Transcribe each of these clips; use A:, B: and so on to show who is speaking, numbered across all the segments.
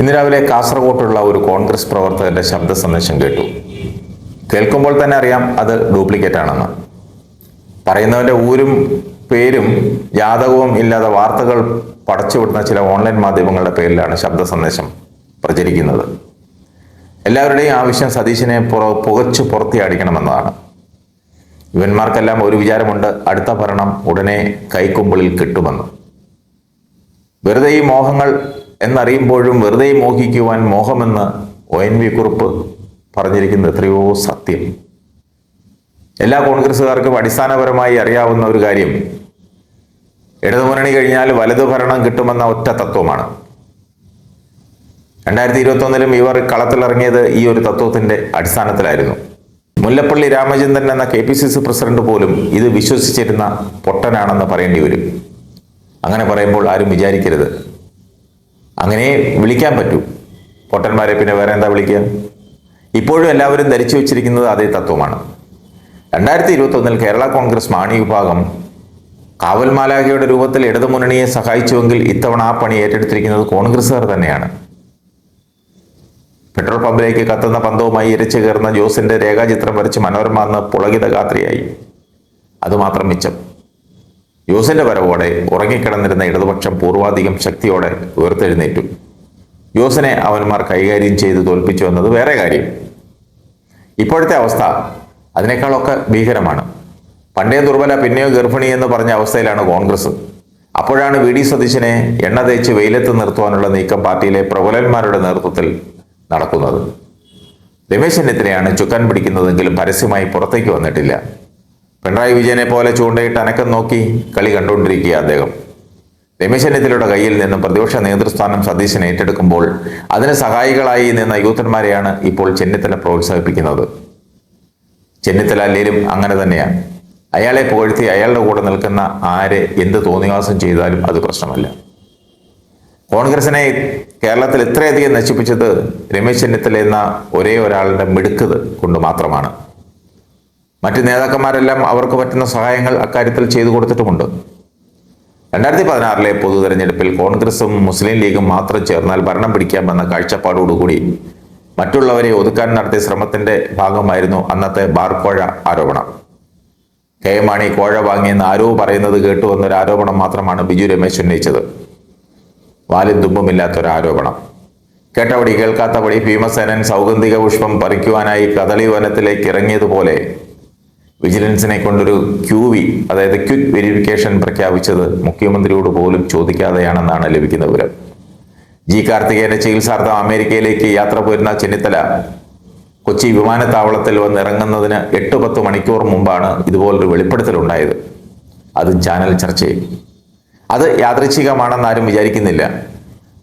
A: ഇന്ന് രാവിലെ കാസർഗോട്ടുള്ള ഒരു കോൺഗ്രസ് പ്രവർത്തകന്റെ ശബ്ദ സന്ദേശം കേട്ടു. കേൾക്കുമ്പോൾ തന്നെ അറിയാം അത് ഡ്യൂപ്ലിക്കേറ്റ് ആണെന്ന്. പറയുന്നവന്റെ ഊരും പേരും ജാതകവും ഇല്ലാതെ വാർത്തകൾ പടച്ചുവിടുന്ന ചില ഓൺലൈൻ മാധ്യമങ്ങളുടെ പേരിലാണ് ശബ്ദ സന്ദേശം പ്രചരിക്കുന്നത്. എല്ലാവരുടെയും ആവശ്യം സതീശനെ പുറ പുകച്ചു പുറത്തിയാടിക്കണമെന്നതാണ് ഇവന്മാർക്കെല്ലാം ഒരു വിചാരമുണ്ട് അടുത്ത ഭരണം ഉടനെ കൈക്കുമ്പിളിൽ കിട്ടുമെന്ന്. വെറുതെ ഈ മോഹങ്ങൾ എന്നറിയുമ്പോഴും വെറുതെ മോഹിക്കുവാൻ മോഹമെന്ന് ഒ എൻ വി കുറിപ്പ് പറഞ്ഞിരിക്കുന്നത് എത്രയോ സത്യം. എല്ലാ കോൺഗ്രസ്സുകാർക്കും അടിസ്ഥാനപരമായി അറിയാവുന്ന ഒരു കാര്യം. ഇടതുമുന്നണി കഴിഞ്ഞാൽ വലതു ഭരണം കിട്ടുമെന്ന ഒറ്റ തത്വമാണ്. രണ്ടായിരത്തി ഇരുപത്തൊന്നിലും ഇവർ കളത്തിലിറങ്ങിയത് ഈ ഒരു തത്വത്തിന്റെ അടിസ്ഥാനത്തിലായിരുന്നു. മുല്ലപ്പള്ളി രാമചന്ദ്രൻ എന്ന K P C C president പോലും ഇത് വിശ്വസിച്ചിരുന്ന പൊട്ടനാണെന്ന് പറയേണ്ടി വരും. അങ്ങനെ പറയുമ്പോൾ ആരും വിചാരിക്കരുത്. അങ്ങനെ വിളിക്കാൻ പറ്റൂ. പൊട്ടന്മാരെ പിന്നെ വേറെ എന്താ വിളിക്കുക? ഇപ്പോഴും എല്ലാവരും ധരിച്ചു വെച്ചിരിക്കുന്നത് അതേ തത്വമാണ്. രണ്ടായിരത്തി ഇരുപത്തൊന്നിൽ കേരള കോൺഗ്രസ് മാണി വിഭാഗം കാവൽമാലാഖയുടെ രൂപത്തിൽ ഇടതുമുന്നണിയെ സഹായിച്ചുവെങ്കിൽ ഇത്തവണ ആ പണി ഏറ്റെടുത്തിരിക്കുന്നത് കോൺഗ്രസ്സുകാർ തന്നെയാണ്. പെട്രോൾ പമ്പിലേക്ക് കത്തുന്ന പന്തവുമായി ഇരച്ചു കയറുന്ന ജോസിന്റെ രേഖാചിത്രം വരച്ച് മനോരമ അന്ന് പുളകിത ഗാത്രിയായി. അതുമാത്രം മിച്ചം. ജോസിന്റെ വരവോടെ ഉറങ്ങിക്കിടന്നിരുന്ന ഇടതുപക്ഷം പൂർവാധികം ശക്തിയോടെ ഉയർത്തെഴുന്നേറ്റു. ജോസിനെ അവന്മാർ കൈകാര്യം ചെയ്ത് തോൽപ്പിച്ചു എന്നത് വേറെ കാര്യം. ഇപ്പോഴത്തെ അവസ്ഥ അതിനേക്കാളൊക്കെ ഭീകരമാണ്. പണ്ടേ ദുർബല പിന്നെയോ ഗർഭിണി എന്ന് പറഞ്ഞ അവസ്ഥയിലാണ് കോൺഗ്രസ്. അപ്പോഴാണ് വി. ഡി. സതീശനെ എണ്ണ തേച്ച് വെയിലത്ത് നിർത്തുവാനുള്ള നീക്കം പാർട്ടിയിലെ പ്രബലന്മാരുടെ നേതൃത്വത്തിൽ നടക്കുന്നത്. രമേശ് ചെന്നിത്തലയാണ് ചുക്കാൻ പിടിക്കുന്നതെങ്കിലും പരസ്യമായി പുറത്തേക്ക് വന്നിട്ടില്ല. പിണറായി വിജയനെ പോലെ ചൂണ്ടയിട്ട് അനക്കം നോക്കി കളി കണ്ടുകൊണ്ടിരിക്കുക അദ്ദേഹം. രമേശ് കയ്യിൽ നിന്നും പ്രതിപക്ഷ നേതൃസ്ഥാനം സതീശൻ ഏറ്റെടുക്കുമ്പോൾ അതിന് സഹായികളായി നിന്ന യൂത്തന്മാരെയാണ് ഇപ്പോൾ ചെന്നിത്തല പ്രോത്സാഹിപ്പിക്കുന്നത്. ചെന്നിത്തല അല്ലേലും അങ്ങനെ തന്നെയാണ്. അയാളെ പുകഴ്ത്തി അയാളുടെ കൂടെ നിൽക്കുന്ന ആരെ എന്ത് തോന്നിവാസം ചെയ്താലും അത് പ്രശ്നമല്ല. കോൺഗ്രസിനെ കേരളത്തിൽ ഇത്രയധികം നശിപ്പിച്ചത് രമേശ് ചെന്നിത്തല എന്ന ഒരേ ഒരാളുടെ മിടുക്കത് കൊണ്ട് മാത്രമാണ്. മറ്റ് നേതാക്കന്മാരെല്ലാം അവർക്ക് പറ്റുന്ന സഹായങ്ങൾ അക്കാര്യത്തിൽ ചെയ്തു കൊടുത്തിട്ടുമുണ്ട്. രണ്ടായിരത്തി പതിനാറിലെ പൊതു തെരഞ്ഞെടുപ്പിൽ കോൺഗ്രസും മുസ്ലിം ലീഗും മാത്രം ചേർന്നാൽ ഭരണം പിടിക്കാമെന്ന കാഴ്ചപ്പാടോടുകൂടി മറ്റുള്ളവരെ ഒതുക്കാൻ നടത്തിയ ശ്രമത്തിന്റെ ഭാഗമായിരുന്നു അന്നത്തെ ബാർക്കോഴ ആരോപണം. കെ എം മാണി കോഴ വാങ്ങിയെന്ന് ആരോ പറയുന്നത് കേട്ടു എന്നൊരു ആരോപണം മാത്രമാണ് ബിജു രമേശ് ഉന്നയിച്ചത്. വാലും തുമ്പുമില്ലാത്തൊരു ആരോപണം. കേട്ടപടി കേൾക്കാത്തപടി ഭീമസേനൻ സൗഗന്ധിക പുഷ്പം പറിക്കുവാനായി കദളി വനത്തിലേക്ക് ഇറങ്ങിയതുപോലെ വിജിലൻസിനെ കൊണ്ടൊരു ക്യൂ വി അതായത് ക്വിക്ക് വെരിഫിക്കേഷൻ പ്രഖ്യാപിച്ചത് മുഖ്യമന്ത്രിയോട് പോലും ചോദിക്കാതെയാണെന്നാണ് ലഭിക്കുന്ന വിവരം. ജി കാർത്തികേയന്റെ ചികിത്സാർത്ഥം അമേരിക്കയിലേക്ക് യാത്ര പോരുന്ന ചെന്നിത്തല കൊച്ചി വിമാനത്താവളത്തിൽ വന്നിറങ്ങുന്നതിന് എട്ട് പത്ത് മണിക്കൂർ മുമ്പാണ് ഇതുപോലൊരു വെളിപ്പെടുത്തലുണ്ടായത്. അത് ചാനൽ ചർച്ചയിൽ അത് യാദൃച്ഛികമാണെന്ന് ആരും വിചാരിക്കുന്നില്ല.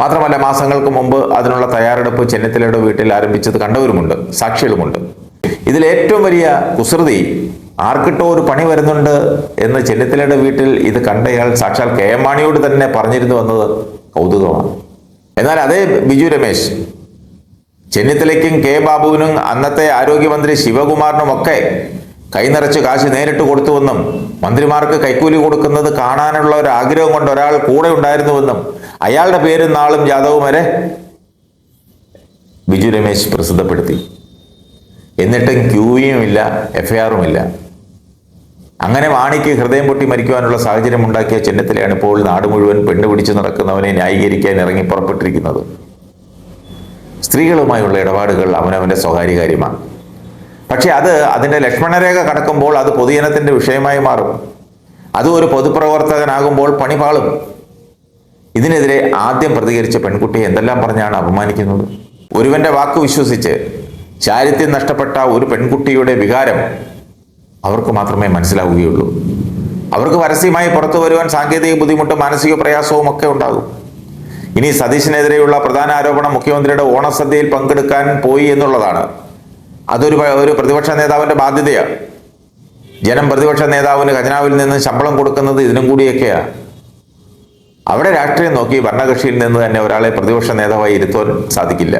A: മാത്രമല്ല മാസങ്ങൾക്ക് മുമ്പ് അതിനുള്ള തയ്യാറെടുപ്പ് ചെന്നിത്തലയുടെ വീട്ടിൽ ആരംഭിച്ചത് കണ്ടവരുമുണ്ട് സാക്ഷികളുമുണ്ട്. ഇതിൽ ഏറ്റവും വലിയ കുസൃതി ആർക്കിട്ടോ ഒരു പണി വരുന്നുണ്ട് എന്ന് ചെന്നിത്തലയുടെ വീട്ടിൽ ഇത് കണ്ടയാൾ സാക്ഷാൽ കെ എം മാണിയോട് തന്നെ പറഞ്ഞിരുന്നു എന്നത് കൗതുകമാണ്. എന്നാൽ അതേ ബിജു രമേശ് ചെന്നിത്തലയ്ക്കും കെ ബാബുവിനും അന്നത്തെ ആരോഗ്യമന്ത്രി ശിവകുമാറിനുമൊക്കെ കൈനിറച്ച് കാശ് നേരിട്ട് കൊടുത്തുവെന്നും മന്ത്രിമാർക്ക് കൈക്കൂലി കൊടുക്കുന്നത് കാണാനുള്ള ഒരു ആഗ്രഹം കൊണ്ട് ഒരാൾ കൂടെ ഉണ്ടായിരുന്നുവെന്നും അയാളുടെ പേരും നാളും ജാതവും വരെ ബിജു രമേശ് പ്രസിദ്ധപ്പെടുത്തി. എന്നിട്ടും ക്യൂയും ഇല്ല എഫ്ഐആറും ഇല്ല അങ്ങനെ വാണിക്ക് ഹൃദയം പൊട്ടി മരിക്കുവാനുള്ള സാഹചര്യം ഉണ്ടാക്കിയ ചെന്നിത്തലയാണ് ഇപ്പോൾ നാട് മുഴുവൻ പെണ്ണുപിടിച്ച് നടക്കുന്നവനെ ന്യായീകരിക്കാൻ ഇറങ്ങി പുറപ്പെട്ടിരിക്കുന്നത്. സ്ത്രീകളുമായുള്ള ഇടപാടുകൾ അവനവന്റെ സ്വകാര്യ കാര്യമാണ്. പക്ഷെ അത് അതിന്റെ ലക്ഷ്മണരേഖ കടക്കുമ്പോൾ അത് പൊതുജനത്തിന്റെ വിഷയമായി മാറും. അതും ഒരു പൊതുപ്രവർത്തകനാകുമ്പോൾ പണിപാളും ഇതിനെതിരെ ആദ്യം പ്രതികരിച്ച പെൺകുട്ടിയെ എന്തെല്ലാം പറഞ്ഞാണ് അപമാനിക്കുന്നത്? ഒരുവന്റെ വാക്ക് വിശ്വസിച്ച് ചാരിത്യം നഷ്ടപ്പെട്ട ഒരു പെൺകുട്ടിയുടെ വികാരം അവർക്ക് മാത്രമേ മനസ്സിലാവുകയുള്ളൂ. അവർക്ക് പരസ്യമായി പുറത്തു വരുവാൻ സാങ്കേതിക ബുദ്ധിമുട്ടും മാനസിക പ്രയാസവും ഒക്കെ ഉണ്ടാകും. ഇനി സതീശിനെതിരെയുള്ള പ്രധാന ആരോപണം മുഖ്യമന്ത്രിയുടെ ഓണസദ്യയിൽ പങ്കെടുക്കാൻ പോയി എന്നുള്ളതാണ്. അതൊരു ഒരു പ്രതിപക്ഷ നേതാവിന്റെ ബാധ്യതയാണ്. ജനം പ്രതിപക്ഷ നേതാവിന് ഖജനാവിൽ നിന്ന് ശമ്പളം കൊടുക്കുന്നത് ഇതിനും കൂടിയൊക്കെയാണ്. അവിടെ രാഷ്ട്രീയം നോക്കി ഭരണകക്ഷിയിൽ നിന്ന് തന്നെ ഒരാളെ പ്രതിപക്ഷ നേതാവായി ഇരുത്തുവാൻ സാധിക്കില്ല.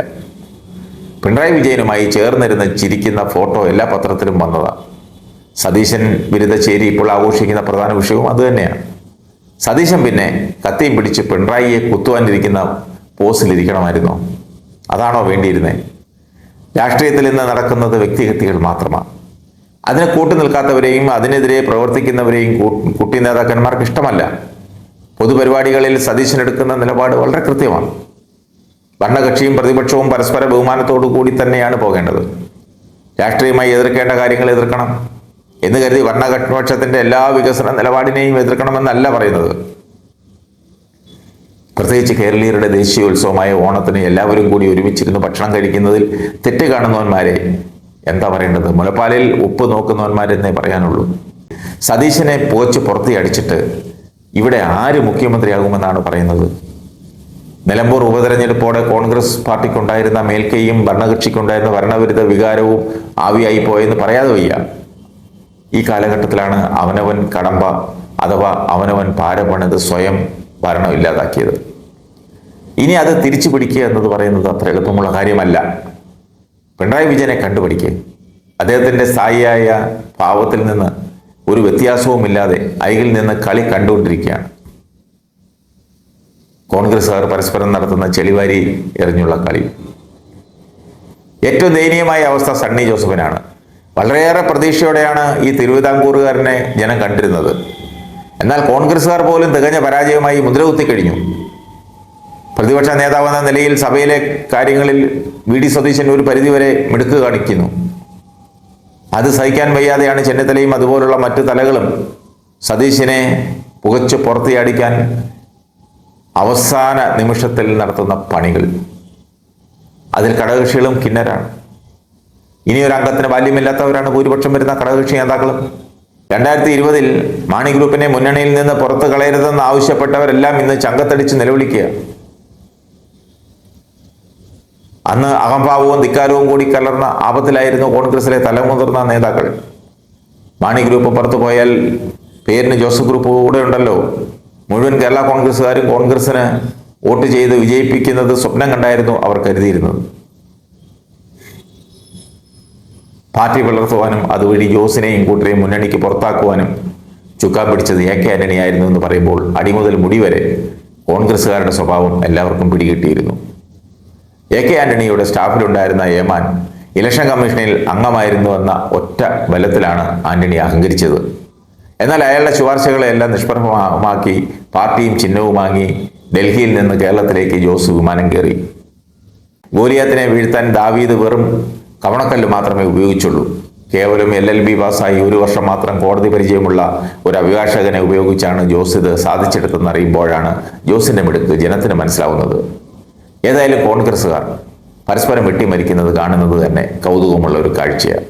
A: പിണറായി വിജയനുമായി ചേർന്നിരുന്ന് ചിരിക്കുന്ന ഫോട്ടോ എല്ലാ പത്രത്തിലും വന്നതാണ് സതീശൻ ബിരുദ ചേരി ഇപ്പോൾ ആഘോഷിക്കുന്ന പ്രധാന വിഷയവും അതുതന്നെയാണ് സതീശൻ പിന്നെ കത്തിയും പിടിച്ച് പിണറായിയെ കുത്തുവാനിരിക്കുന്ന പോസിലിരിക്കണമായിരുന്നു അതാണോ വേണ്ടിയിരുന്നത് രാഷ്ട്രീയത്തിൽ ഇന്ന് നടക്കുന്നത് വ്യക്തിഹത്യകൾ മാത്രമാണ് അതിനെ കൂട്ടു നിൽക്കാത്തവരെയും അതിനെതിരെ പ്രവർത്തിക്കുന്നവരെയും കുട്ടി നേതാക്കന്മാർക്ക് ഇഷ്ടമല്ല. പൊതുപരിപാടികളിൽ സതീശൻ എടുക്കുന്ന നിലപാട് വളരെ കൃത്യമാണ്. ഭരണകക്ഷിയും പ്രതിപക്ഷവും പരസ്പര ബഹുമാനത്തോടു കൂടി തന്നെയാണ് പോകേണ്ടത്. രാഷ്ട്രീയമായി എതിർക്കേണ്ട കാര്യങ്ങൾ എതിർക്കണം. എന്ന് കരുതി ഭരണപക്ഷത്തിന്റെ എല്ലാ വികസന നിലപാടിനെയും എതിർക്കണമെന്നല്ല പറയുന്നത്. പ്രത്യേകിച്ച് കേരളീയരുടെ ദേശീയോത്സവമായ ഓണത്തിന് എല്ലാവരും കൂടി ഒരുമിച്ചിരുന്ന് ഭക്ഷണം കഴിക്കുന്നതിൽ തെറ്റ് കാണുന്നവന്മാരെ എന്താ പറയേണ്ടത്? മുലപ്പാലിൽ ഉപ്പ് നോക്കുന്നവന്മാരെന്നേ പറയാനുള്ളൂ. സതീശനെ പോച്ച് പുറത്തി അടിച്ചിട്ട് ഇവിടെ ആര് മുഖ്യമന്ത്രിയാകുമെന്നാണ് പറയുന്നത്? നിലമ്പൂർ ഉപതെരഞ്ഞെടുപ്പോടെ കോൺഗ്രസ് പാർട്ടിക്കുണ്ടായിരുന്ന മേൽക്കൈയും ഭരണകക്ഷിക്കുണ്ടായിരുന്ന ഭരണവിരുദ്ധ വികാരവും ആവിയായി പോയെന്ന് പറയാതെ വയ്യ. ഈ കാലഘട്ടത്തിലാണ് അവനവൻ കടമ്പ അഥവാ അവനവൻ പാരപണിത് സ്വയം ഭരണം ഇല്ലാതാക്കിയത്. ഇനി അത് തിരിച്ചു പിടിക്കുക എന്നത് പറയുന്നത് അത്ര എളുപ്പമുള്ള കാര്യമല്ല. പിണറായി വിജയനെ കണ്ടുപിടിക്കുക അദ്ദേഹത്തിന്റെ സ്ഥായിയായ ഭാവത്തിൽ നിന്ന് ഒരു വ്യത്യാസവുമില്ലാതെ അയകിൽ നിന്ന് കളി കണ്ടുകൊണ്ടിരിക്കുകയാണ്. കോൺഗ്രസ്സുകാർ പരസ്പരം നടത്തുന്ന ചെളിവാരി എറിഞ്ഞുള്ള കളി. ഏറ്റവും ദയനീയമായ അവസ്ഥ സണ്ണി ജോസഫിനാണ്. വളരെയേറെ പ്രതീക്ഷയോടെയാണ് ഈ തിരുവിതാംകൂറുകാരനെ ജനം കണ്ടിരുന്നത്. എന്നാൽ കോൺഗ്രസ്സുകാർ പോലും തികഞ്ഞ പരാജയമായി മുദ്ര കുത്തിക്കഴിഞ്ഞു പ്രതിപക്ഷ നേതാവെന്ന നിലയിൽ സഭയിലെ കാര്യങ്ങളിൽ വി ഡി സതീശൻ ഒരു പരിധിവരെ മിടുക്ക് കാണിക്കുന്നു. അത് സഹിക്കാൻ വയ്യാതെയാണ് ചെന്നിത്തലയും അതുപോലുള്ള മറ്റു തലകളും സതീശനെ പുകച്ച് പുറത്തിയടിക്കാൻ അവസാന നിമിഷത്തിൽ നടത്തുന്ന പണികൾ. അതിൽ ഘടകകക്ഷികളും കിന്നരാണ് ഇനി ഒരു അംഗത്തിന് ബാല്യമില്ലാത്തവരാണ് ഭൂരിപക്ഷം വരുന്ന ഘടകകക്ഷി നേതാക്കളും. രണ്ടായിരത്തി ഇരുപതിൽ മാണി ഗ്രൂപ്പിനെ മുന്നണിയിൽ നിന്ന് പുറത്തു കളയരുതെന്ന് ആവശ്യപ്പെട്ടവരെല്ലാം ഇന്ന് ചങ്കത്തടിച്ച് നിലവിളിക്കുക. അന്ന് അഹംഭാവവും ധിക്കാരവും കൂടി കലർന്ന ആപത്തിലായിരുന്നു കോൺഗ്രസിലെ തലമുതിർന്ന നേതാക്കൾ. മാണി ഗ്രൂപ്പ് പുറത്തു പോയാൽ പേരിന് ജോസഫ് ഗ്രൂപ്പ് കൂടെ ഉണ്ടല്ലോ മുഴുവൻ കേരള കോൺഗ്രസ്സുകാരും കോൺഗ്രസിന് വോട്ട് ചെയ്ത് വിജയിപ്പിക്കുന്നത് സ്വപ്നം കണ്ടായിരുന്നു അവർ കരുതിയിരുന്നത് പാർട്ടി വളർത്തുവാനും അതുവഴി ജോസിനെയും കൂട്ടരെയും മുന്നണിക്ക് പുറത്താക്കുവാനും ചുക്കാൻ പിടിച്ചത് എ കെ ആന്റണിയായിരുന്നു എന്ന് പറയുമ്പോൾ അടിമുതൽ മുടി വരെ കോൺഗ്രസ്സുകാരുടെ സ്വഭാവം എല്ലാവർക്കും പിടികിട്ടിയിരുന്നു. എ കെ ആന്റണിയുടെ സ്റ്റാഫിലുണ്ടായിരുന്ന ഏമാൻ ഇലക്ഷൻ കമ്മീഷനിൽ അംഗമായിരുന്നു എന്ന ഒറ്റ ബലത്തിലാണ് ആന്റണി അഹങ്കരിച്ചത്. എന്നാൽ അയാളുടെ ശുപാർശകളെല്ലാം നിഷ്പ്രഭമാക്കി പാർട്ടിയും ചിഹ്നവും വാങ്ങി ഡൽഹിയിൽ നിന്ന് കേരളത്തിലേക്ക് ജോസ് വിമാനം കയറി. ഗോലിയാത്തിനെ വീഴ്ത്താൻ ദാവീദ് വെറും കവണക്കല്ല് മാത്രമേ ഉപയോഗിച്ചുള്ളൂ. കേവലം എൽ എൽ ബി പാസ്സായി ഒരു വർഷം മാത്രം കോടതി പരിചയമുള്ള ഒരു അഭിഭാഷകനെ ഉപയോഗിച്ചാണ് ജോസ് ഇത് സാധിച്ചെടുത്തെന്ന് അറിയുമ്പോഴാണ് ജോസിന്റെ മിടുക്ക് ജനത്തിന് മനസ്സിലാവുന്നത്. ഏതായാലും കോൺഗ്രസ്സുകാർ പരസ്പരം വെട്ടിമരിക്കുന്നത് കാണുന്നത് തന്നെ കൗതുകമുള്ള ഒരു കാഴ്ചയാണ്.